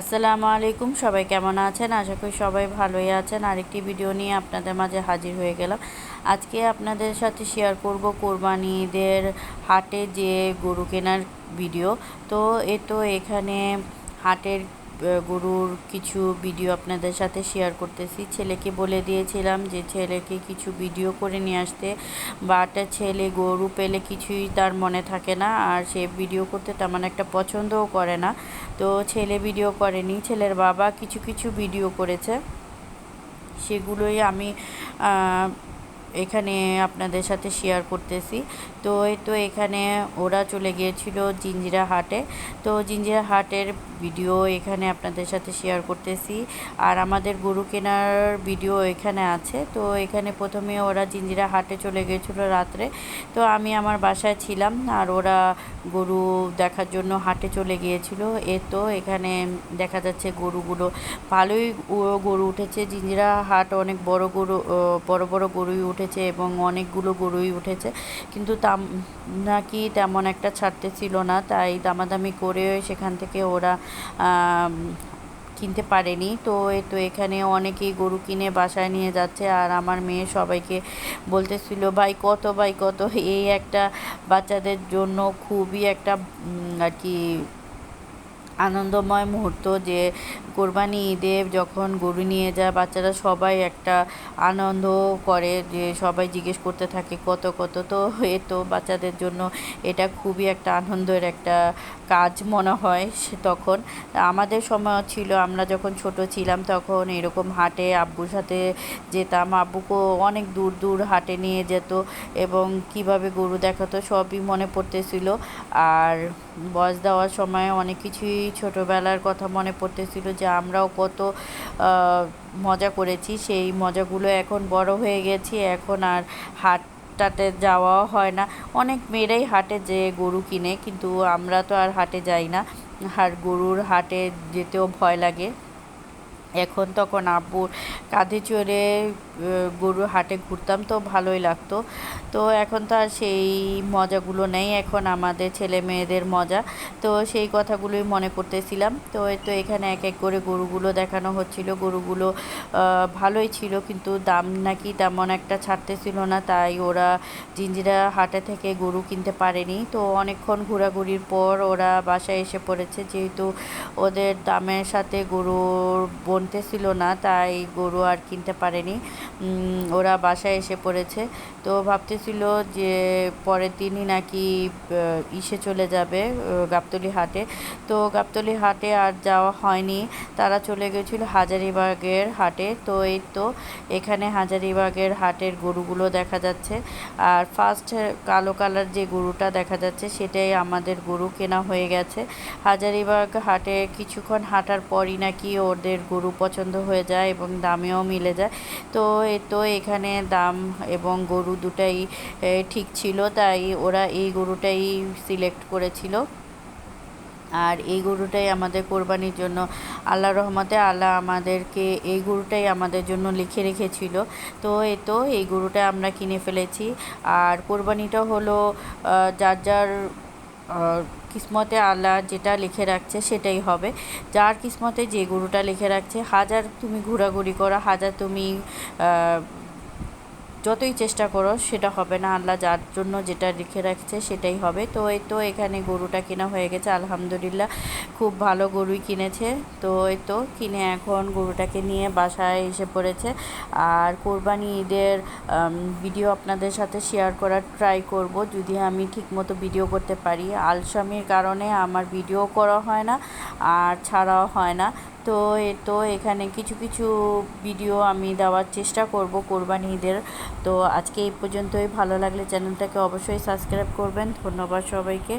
আসসালামু আলাইকুম, সবাই কেমন আছেন? আশা করি সবাই ভালোই আছেন। আরেকটি ভিডিও নিয়ে আপনাদের মাঝে হাজির হয়ে গেলাম। আজকে আপনাদের সাথে শেয়ার করব কোরবানিদের হাটে যে গরু কেনার ভিডিও। তো এ তো এখানে হাটের গরুর কিছু ভিডিও আপনাদের সাথে শেয়ার করতেছি। ছেলেকে বলে দিয়েছিলাম যে, ছেলেকে কিছু ভিডিও করে নিয়ে আসতে। বাটা ছেলে গরু পেলে কিছুই তার মনে থাকে না, আর সে ভিডিও করতে তেমন একটা পছন্দও করে না। তো ছেলে ভিডিও করেনি। ছেলের বাবা কিছু কিছু ভিডিও করেছে। সেগুলোই আমি এখানে আপনাদের সাথে শেয়ার করতেছি। তো এই তো এখানে ওরা চলে গিয়েছিল জিঞ্জিরা হাটে। তো জিঞ্জিরা হাটের ভিডিও এখানে আপনাদের সাথে শেয়ার করতেছি। আর আমাদের গরু কেনার ভিডিও এখানে আছে। তো এখানে প্রথমে ওরা জিঞ্জিরা হাটে চলে গিয়েছিল রাত্রে। তো আমি আমার বাসায় ছিলাম আর ওরা গরু দেখার জন্য হাটে চলে গিয়েছিল। এ তো এখানে দেখা যাচ্ছে গরুগুলো ভালোই গরু উঠেছে। জিঞ্জিরা হাট অনেক বড় গরু বড় বড় গরুই উঠেছে এবং অনেকগুলো গরুই উঠেছে। কিন্তু তা নাকি তেমন একটা ছাড়তে ছিল না, তাই দামাদামি করে সেখান থেকে ওরা কিনতে পারেনি। তো তো এখানে অনেকেই গরু কিনে বাসায় নিয়ে যাচ্ছে আর আমার মেয়ে সবাইকে বলতেছিল, ভাই, কত ভাই, কত? এই একটা বাচ্চাদের জন্য খুবই একটা আর কি আনন্দময় মুহূর্ত যে কোরবানি ঈদে যখন গরু নিয়ে যায়, বাচ্চারা সবাই একটা আনন্দ করে যে সবাই জিজ্ঞেস করতে থাকে, কত কত? তো এ তো বাচ্চাদের জন্য এটা খুবই একটা আনন্দের একটা কাজ মনে হয় সে তখন। আমাদের সময় ছিল, আমরা যখন ছোট ছিলাম তখন এরকম হাটে আব্বুর সাথে যেতাম। আব্বুকেও অনেক দূর দূর হাটে নিয়ে যেত এবং কীভাবে গরু দেখাতো সবই মনে পড়তেছিল। আর বয়স দেওয়ার সময় অনেক কিছুই ছোটোবেলার কথা মনে পড়তেছিল যে আমরাও কত মজা করেছি। সেই মজাগুলো এখন বড় হয়ে গেছি। এখন আর হাট টাটে যাওয়াও হয় না। অনেক মেয়েরাই হাটে যে গরু কিনে, কিন্তু আমরা তো আর হাটে যাই না। আর গরুর হাটে যেতেও ভয় লাগে। এখন তখন আব্বুর কাঁধে চড়ে গরুর হাটে ঘুরতাম তো ভালোই লাগতো। তো এখন তো আর সেই মজাগুলো নেই, এখন আমাদের ছেলে মেয়েদের মজা। তো সেই কথাগুলোই মনে করতেছিলাম তো তো এখানে এক এক করে গরুগুলো দেখানো হচ্ছিল। গরুগুলো ভালোই ছিল কিন্তু দাম নাকি তেমন একটা ছাড়তেছিল না, তাই ওরা জিঞ্জিরা হাটে থেকে গরু কিনতে পারেনি। তো অনেকক্ষণ ঘোরাঘুরির পর ওরা বাসায় এসে পড়েছে। যেহেতু ওদের দামের সাথে গরুর বনতেছিল না, তাই গরু আর কিনতে পারেনি। ওরা বাসায় এসে পড়েছে। তো ভাবতেছিল যে পরের দিনই নাকি ইসে চলে যাবে গাবতলি হাটে। তো গাবতলি হাটে আর যাওয়া হয়নি। তারা চলে গেছিল হাজারিবাগের হাটে। তো এই তো এখানে হাজারিবাগের হাটের গরুগুলো দেখা যাচ্ছে। আর ফার্স্ট কালো কালার যে গরুটা দেখা যাচ্ছে, সেটাই আমাদের গরু কেনা হয়ে গেছে। হাজারিবাগ হাটে কিছুক্ষণ হাঁটার পরই নাকি ওদের গরু পছন্দ হয়ে যায় এবং দামেও মিলে যায়। তো এ, তো এখানে দাম এবং গরু দুটাই ঠিক ছিল, তাই ওরা এই গরুটাই সিলেক্ট করেছিল। আর এই গরুটাই আমাদের কোরবানির জন্য আল্লাহ রহমতে আল্লাহ আমাদেরকে এই গরুটাই আমাদের জন্য লিখে রেখেছিল। তো এ, তো এই গরুটা আমরা কিনে ফেলেছি। আর কোরবানিটা হলো যার যার কিসমতে আল্লাহ যেটা লিখে রাখছে সেটাই হবে। যার কিসমতে যে গরুটা লিখে রাখছে, হাজার তুমি ঘোরাঘুরি করো, হাজার তুমি যতই চেষ্টা করো, সেটা হবে না। আল্লাহ যার জন্য যেটা লিখে রাখছে, সেটাই হবে। তো এই তো এখানে গরুটা কেনা হয়ে গেছে, আলহামদুলিল্লাহ। খুব ভালো গরুই কিনেছে। তো এই তো কিনে এখন গরুটাকে নিয়ে বাসায় এসে পড়েছে। আর কোরবানি ঈদের ভিডিও আপনাদের সাথে শেয়ার করার ট্রাই করব। যদি আমি ঠিকমতো ভিডিও করতে পারি। আলসামির কারণে আমার ভিডিও করা হয় না, আর ছাড়াও হয় না। তো এ তো এখানে কিছু কিছু ভিডিও আমি দেওয়ার চেষ্টা করব কোরবানি ঈদের তো আজকে এই পর্যন্তই। ভালো লাগলে চ্যানেলটাকে অবশ্যই সাবস্ক্রাইব করবেন। ধন্যবাদ সবাইকে।